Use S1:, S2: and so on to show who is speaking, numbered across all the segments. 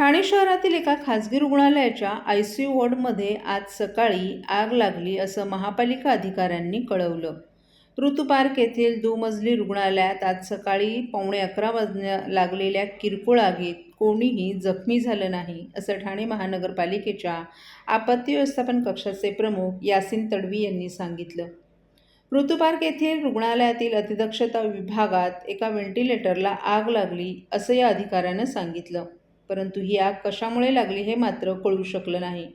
S1: ठाणे शहरातील एका खासगी रुग्णालयाच्या आय सी यू वॉर्डमध्ये आज सकाळी आग लागली असं महापालिका अधिकाऱ्यांनी कळवलं. ऋतुपार्क येथील दुमजली रुग्णालयात आज सकाळी पावणे अकरा वाजण्या लागलेल्या किरकोळ आगीत कोणीही जखमी झालं नाही असं ठाणे महानगरपालिकेच्या आपत्ती व्यवस्थापन कक्षाचे प्रमुख यासिन तडवी यांनी सांगितलं. ऋतुपार्क येथील रुग्णालयातील अतिदक्षता विभागात एका व्हेंटिलेटरला आग लागली असं या अधिकाऱ्यानं सांगितलं. परंतु ही आग कशामुळे लागली हे मात्र कळू शकलं नाही.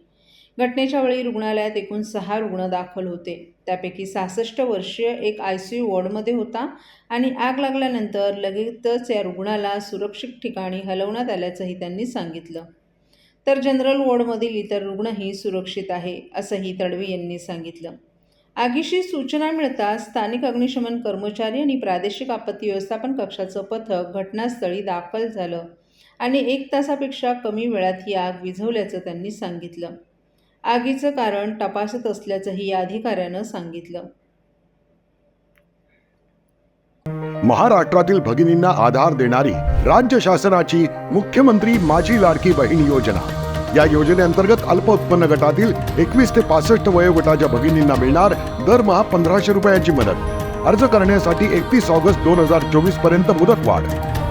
S1: घटनेच्या वेळी रुग्णालयात एकूण सहा रुग्ण दाखल होते. त्यापैकी सहासष्ट वर्षीय एक आय सी यू वॉर्डमध्ये होता आणि आग लागल्यानंतर लगेचच या रुग्णाला सुरक्षित ठिकाणी हलवण्यात आल्याचंही त्यांनी सांगितलं. तर जनरल वॉर्डमधील इतर रुग्णही सुरक्षित आहे असंही तडवी यांनी सांगितलं. आगीशी सूचना मिळताच स्थानिक अग्निशमन कर्मचारी आणि प्रादेशिक आपत्ती व्यवस्थापन कक्षाचं पथक घटनास्थळी दाखल झालं. आणि एक तासापेक्षा कमी वेळात ही आग विझवल्याचं त्यांनी सांगितलं. आगीचं कारण तपासत असल्याचंही या अधिकाऱ्यानं सांगितलं.
S2: महाराष्ट्रातील भगिनींना आधार देणारी राज्य शासनाची मुख्यमंत्री माझी लाडकी बहीण योजना. या योजनेअंतर्गत अल्प उत्पन्न गटातील एकवीस ते पासष्ट वयोगटाच्या भगिनींना मिळणार दरमहा पंधराशे रुपयांची मदत. अर्ज करण्यासाठी एकतीस ऑगस्ट दोन हजार चोवीसपर्यंत मुदतवाढ.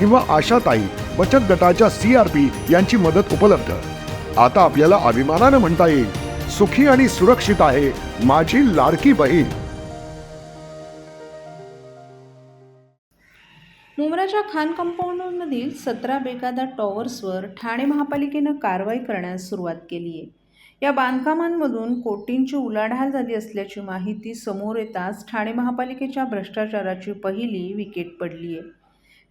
S2: किंवा आशाताई बचत गटाच्या सी आर पी यांची मदत उपलब्ध. आता आपल्याला अभिमानानं म्हणता येईल सुखी आणि सुरक्षित आहे माझी लाडकी बहीण.
S1: मुंब्राच्या खान कंपाऊंडमधील सतरा बेकायदा टॉवर्सवर ठाणे महापालिकेनं कारवाई करण्यास सुरुवात केली आहे. या बांधकामांमधून कोटींची उलाढाल झाली असल्याची माहिती समोर येताच ठाणे महापालिकेच्या भ्रष्टाचाराची पहिली विकेट पडली आहे.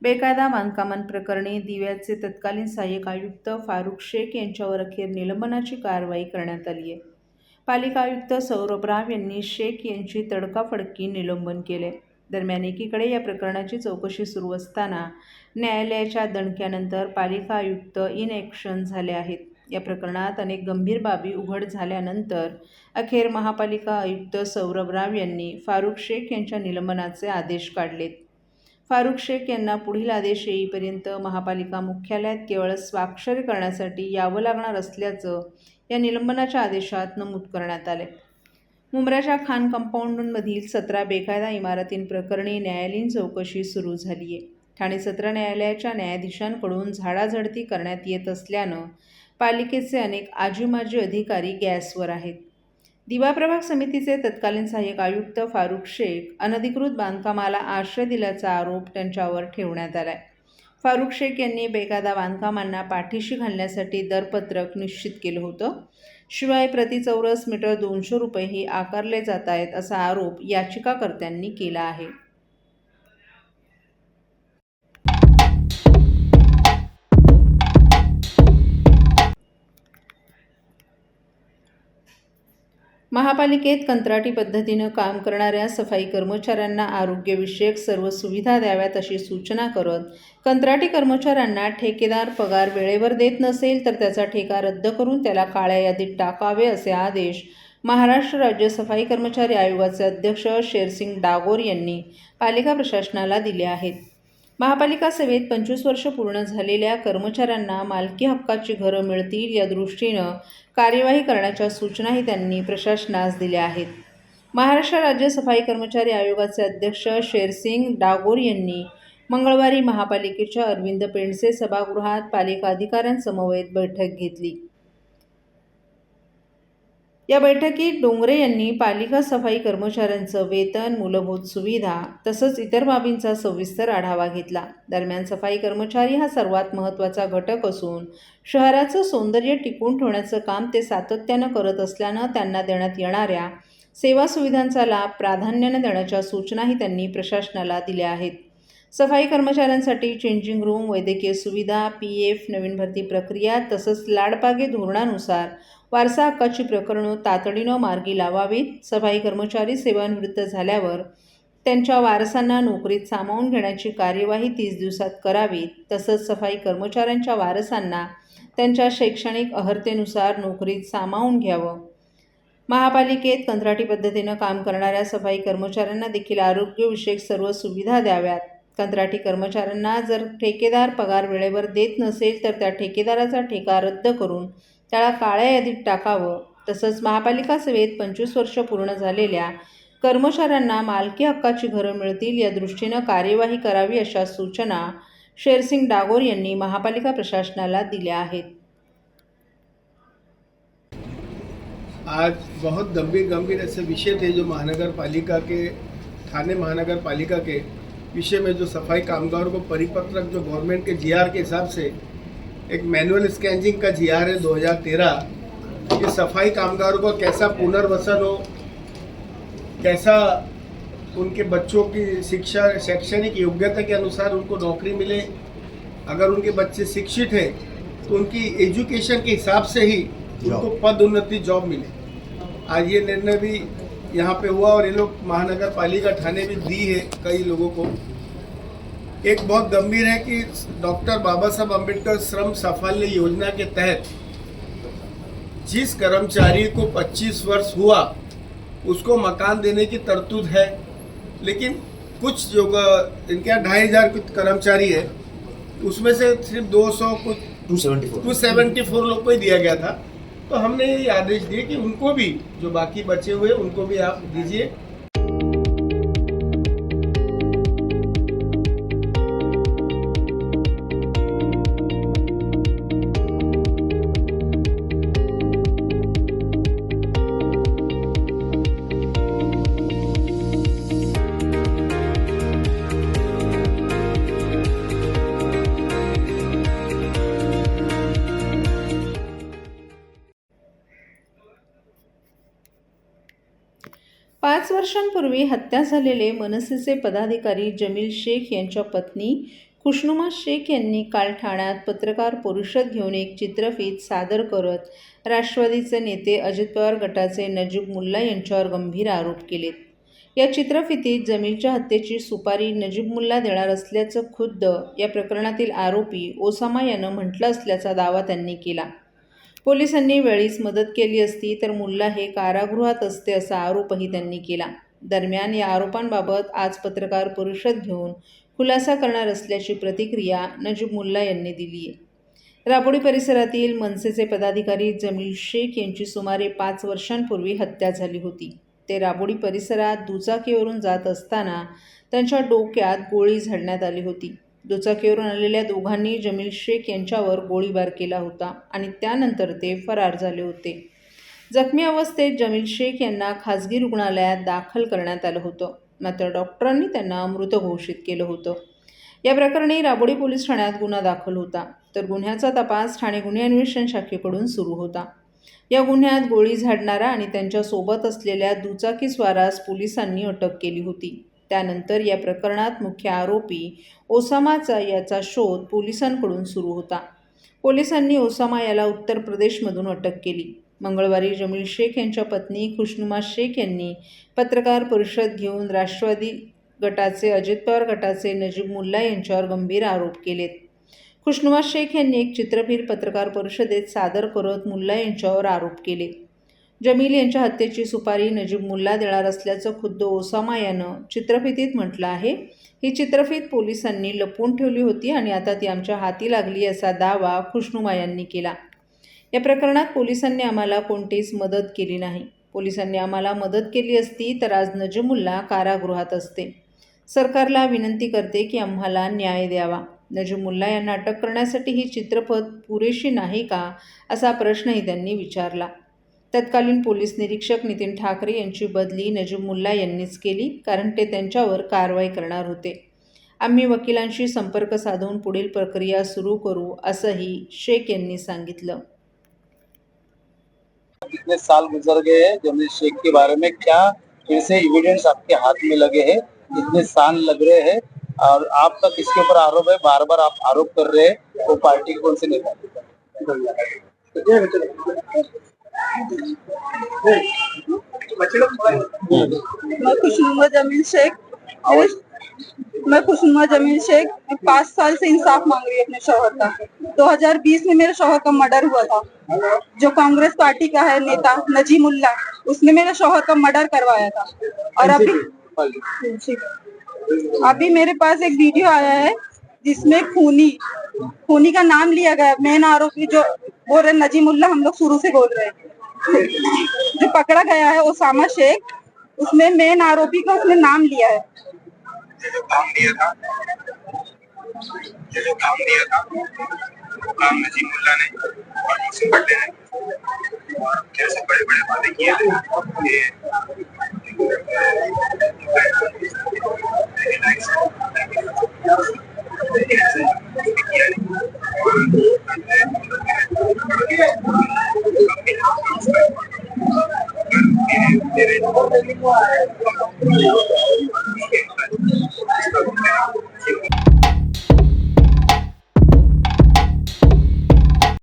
S1: बेकायदा बांधकामांप्रकरणी दिव्याचे तत्कालीन सहाय्यक आयुक्त फारुख शेख यांच्यावर अखेर निलंबनाची कारवाई करण्यात आली आहे. पालिका आयुक्त सौरभ राव यांनी शेख यांची तडकाफडकी निलंबन केले. दरम्यान एकीकडे या प्रकरणाची चौकशी सुरू असताना न्यायालयाच्या दणक्यानंतर पालिका आयुक्त इन ॲक्शन झाले आहेत. या प्रकरणात अनेक गंभीर बाबी उघड झाल्यानंतर अखेर महापालिका आयुक्त सौरभ राव यांनी फारुख शेख यांच्या निलंबनाचे आदेश काढलेत. फारुख शेख यांना पुढील आदेश येईपर्यंत महापालिका मुख्यालयात केवळ स्वाक्षरी करण्यासाठी यावं लागणार असल्याचं या निलंबनाच्या आदेशात नमूद करण्यात आले मुंब्राच्या खान कंपाऊंडमधील सतरा बेकायदा इमारतींप्रकरणी न्यायालयीन चौकशी सुरू झाली आहे ठाणे सत्र न्यायालयाच्या न्यायाधीशांकडून झाडाझडती करण्यात येत असल्यानं पालिकेचे अनेक आजीमाजी अधिकारी गॅसवर आहेत. दिवा प्रभाग समितीचे तत्कालीन सहाय्यक आयुक्त फारुख शेख अनधिकृत बांधकामाला आश्रय दिल्याचा आरोप त्यांच्यावर ठेवण्यात आला आहे फारुख शेख यांनी बेकायदा बांधकामांना पाठीशी घालण्यासाठी दरपत्रक निश्चित केलं होतं. शिवाय प्रति चौरस मीटर दोनशे रुपयेही आकारले जात आहेत असा आरोप याचिकाकर्त्यांनी केला आहे. महापालिकेत कंत्राटी पद्धतीनं काम करणाऱ्या सफाई कर्मचाऱ्यांना आरोग्यविषयक सर्व सुविधा द्याव्यात अशी सूचना करत कंत्राटी कर्मचाऱ्यांना ठेकेदार पगार वेळेवर देत नसेल तर त्याचा ठेका रद्द करून त्याला काळ्या यादीत टाकावे असे आदेश महाराष्ट्र राज्य सफाई कर्मचारी आयोगाचे अध्यक्ष शेरसिंग डागोर यांनी पालिका प्रशासनाला दिले आहेत. महापालिका सेवेत पंचवीस वर्ष पूर्ण झालेल्या कर्मचाऱ्यांना मालकी हक्काची घरं मिळतील या दृष्टीनं कार्यवाही करण्याच्या सूचनाही त्यांनी प्रशासनास दिल्या आहेत. महाराष्ट्र राज्य सफाई कर्मचारी आयोगाचे अध्यक्ष शेरसिंग डागोर यांनी मंगळवारी महापालिकेच्या अरविंद पेंडसे सभागृहात पालिका अधिकाऱ्यांसमवेत बैठक घेतली. या बैठकीत डोंगरे यांनी पालिका सफाई कर्मचाऱ्यांचं वेतन मूलभूत सुविधा तसंच इतर बाबींचा सविस्तर आढावा घेतला. दरम्यान सफाई कर्मचारी हा सर्वात महत्त्वाचा घटक असून शहराचं सौंदर्य टिकवून ठेवण्याचं काम ते सातत्यानं करत असल्यानं त्यांना देण्यात येणाऱ्या सेवा सुविधांचा लाभ प्राधान्यानं देण्याच्या सूचनाही त्यांनी प्रशासनाला दिल्या आहेत. सफाई कर्मचाऱ्यांसाठी चेंजिंग रूम वैद्यकीय सुविधा पी एफ नवीन भरती प्रक्रिया तसंच लाडपागे धोरणानुसार वारसा हक्काची प्रकरणं तातडीनं मार्गी लावावीत. सफाई कर्मचारी सेवानिवृत्त झाल्यावर त्यांच्या वारसांना नोकरीत सामावून घेण्याची कार्यवाही तीस दिवसात करावी तसंच सफाई कर्मचाऱ्यांच्या वारसांना त्यांच्या शैक्षणिक अहर्तेनुसार नोकरीत सामावून घ्यावं. महापालिकेत कंत्राटी पद्धतीनं काम करणाऱ्या सफाई कर्मचाऱ्यांना देखील आरोग्यविषयक सर्व सुविधा द्याव्यात. कंत्राटी कर्मचाऱ्यांना जर ठेकेदार पगार वेळेवर देत नसेल तर त्या ठेकेदाराचा ठेका रद्द करून त्याला काळ्या यादीत टाकावं. तसंच महापालिका सेवेत पंचवीस वर्ष पूर्ण झालेल्या कर्मचाऱ्यांना मालकी हक्काची घरं मिळतील या दृष्टीनं कार्यवाही करावी अशा सूचना शेरसिंग डागोर यांनी महापालिका प्रशासनाला दिल्या आहेत.
S3: आज बहुत गंभीर गंभीर ऐसे विषय थे जो महानगर पालिका के थाने महानगर पालिका के विषय में जो सफाई कामगारों को परिपत्रक जो गवर्नमेंट के जीआर के हिसाब से एक मैनुअल स्कैनिंग का जीआर है 2013 ये सफ़ाई कामगारों का कैसा पुनर्वसन हो कैसा उनके बच्चों की शिक्षा शैक्षणिक योग्यता के अनुसार उनको नौकरी मिले। अगर उनके बच्चे शिक्षित हैं तो उनकी एजुकेशन के हिसाब से ही उनको पद उन्नति जॉब मिले। आज ये निर्णय भी यहाँ पे हुआ और ये लोग महानगर पालिका थाने भी दी है कई लोगों को। एक बहुत गंभीर है कि डॉक्टर बाबा साहब अंबेडकर श्रम साफल्य योजना के तहत जिस कर्मचारी को 25 वर्ष हुआ उसको मकान देने की तरतूद है लेकिन कुछ जो इनके यहाँ ढाई हज़ार कुछ कर्मचारी है उसमें से सिर्फ़ 200 कुछ
S4: 274
S3: टू सेवेंटी फोर लोग को ही दिया गया था। तो हमने ये आदेश दिए कि उनको भी जो बाकी बचे हुए उनको भी आप दीजिए।
S1: पाच वर्षांपूर्वी हत्या झालेले मनसेचे पदाधिकारी जमील शेख यांच्या पत्नी खुशनुमा शेख यांनी काल ठाण्यात पत्रकार परिषद घेऊन एक चित्रफित सादर करत राष्ट्रवादीचे नेते अजित पवार गटाचे नजीब मुल्ला यांच्यावर गंभीर आरोप केलेत. या चित्रफितीत जमीलच्या हत्येची सुपारी नजीब मुल्ला देणार असल्याचं खुद्द या प्रकरणातील आरोपी ओसामा यानं म्हटलं असल्याचा दावा त्यांनी केला. पोलिसांनी वेळीच मदत केली असती तर मुल्ला हे कारागृहात असते असा आरोपही त्यांनी केला. दरम्यान या आरोपांबाबत आज पत्रकार परिषद घेऊन खुलासा करणार असल्याची प्रतिक्रिया नजीब मुल्ला यांनी दिली आहे. राबोडी परिसरातील मनसेचे पदाधिकारी जमील शेख यांची सुमारे पाच वर्षांपूर्वी हत्या झाली होती. ते राबोडी परिसरात दुचाकीवरून जात असताना त्यांच्या डोक्यात गोळी झाडण्यात आली होती. दुचाकीवरून आलेल्या दोघांनी जमील शेख यांच्यावर गोळीबार केला होता आणि त्यानंतर ते फरार झाले होते. जखमी अवस्थेत जमील शेख यांना खाजगी रुग्णालयात दाखल करण्यात आलं होतं. मात्र डॉक्टरांनी त्यांना मृत घोषित केलं होतं. या प्रकरणी राबोडी पोलीस ठाण्यात गुन्हा दाखल होता. तर गुन्ह्याचा तपास ठाणे गुन्हे अन्वेषण शाखेकडून सुरू होता. या गुन्ह्यात गोळी झाडणारा आणि त्यांच्यासोबत असलेल्या दुचाकीस्वारास पोलिसांनी अटक केली होती. त्यानंतर या प्रकरणात मुख्य आरोपी ओसामाचा याचा शोध पोलिसांकडून सुरू होता. पोलिसांनी ओसामा याला उत्तर प्रदेशमधून अटक केली. मंगळवारी जमील शेख यांच्या पत्नी खुशनुमा शेख यांनी पत्रकार परिषद घेऊन राष्ट्रवादी गटाचे अजित पवार गटाचे नजीब मुल्ला यांच्यावर गंभीर आरोप केलेत. खुशनुमा शेख यांनी एक चित्रफित पत्रकार परिषदेत सादर करत मुल्ला यांच्यावर आरोप केले. जमील यांच्या हत्येची सुपारी नजीब मुल्ला देणार असल्याचं खुद्द ओसामा यानं चित्रफितीत म्हटलं आहे. ही चित्रफित पोलिसांनी लपवून ठेवली होती आणि आता ती आमच्या हाती लागली असा दावा खुशनुमा यांनी केला. या प्रकरणात पोलिसांनी आम्हाला कोणतीच मदत केली नाही. पोलिसांनी आम्हाला मदत केली असती तर आज नजीमुल्ला कारागृहात असते. सरकारला विनंती करते की आम्हाला न्याय द्यावा. नजीमुल्ला यांना अटक करण्यासाठी ही चित्रपट पुरेशी नाही का असा प्रश्नही त्यांनी विचारला. तत्कालीन पोलीस निरीक्षक नितीन ठाकरे यांची बदली नजीब मुल्ला यांनीच केली कारण ते त्यांच्यावर कारवाई करणार होते. आम्ही वकिलांशी संपर्क साधून पुढील प्रक्रिया सुरू करू असंही शेख यांनी सांगितलं.
S4: कितने साल गुजर गए हैं जमील शेख के बारे में? क्या फिर से एविडेंस आपके हाथ में लगे हैं? इतने साल लग रहे हैं? और आपका किसके ऊपर आरोप है? बार बार आप आरोप कर रहे हैं? वो पार्टी के कौन से नेता
S5: मैं खुशनुमा जमील शेख। मैं खुशनुमा जमील शेख पाँच साल से इंसाफ मांग रही हूँ अपने शोहर का। 2020 में मेरे शोहर का मर्डर हुआ था। जो कांग्रेस पार्टी का है नेता नजीमुल्ला उसने मेरे शोहर का मर्डर करवाया था। और अभी अभी मेरे पास एक वीडियो आया है। जिसमें खूनी खूनी का नाम लिया गया। मेन आरोपी जो बोल रहे नजीमुल्ला, हम लोग शुरू से बोल रहे हैं। जो पकड़ा गया है, ओसामा शेख, उसमें मेन आरोपी का उसने नाम लिया है।
S6: और नहीं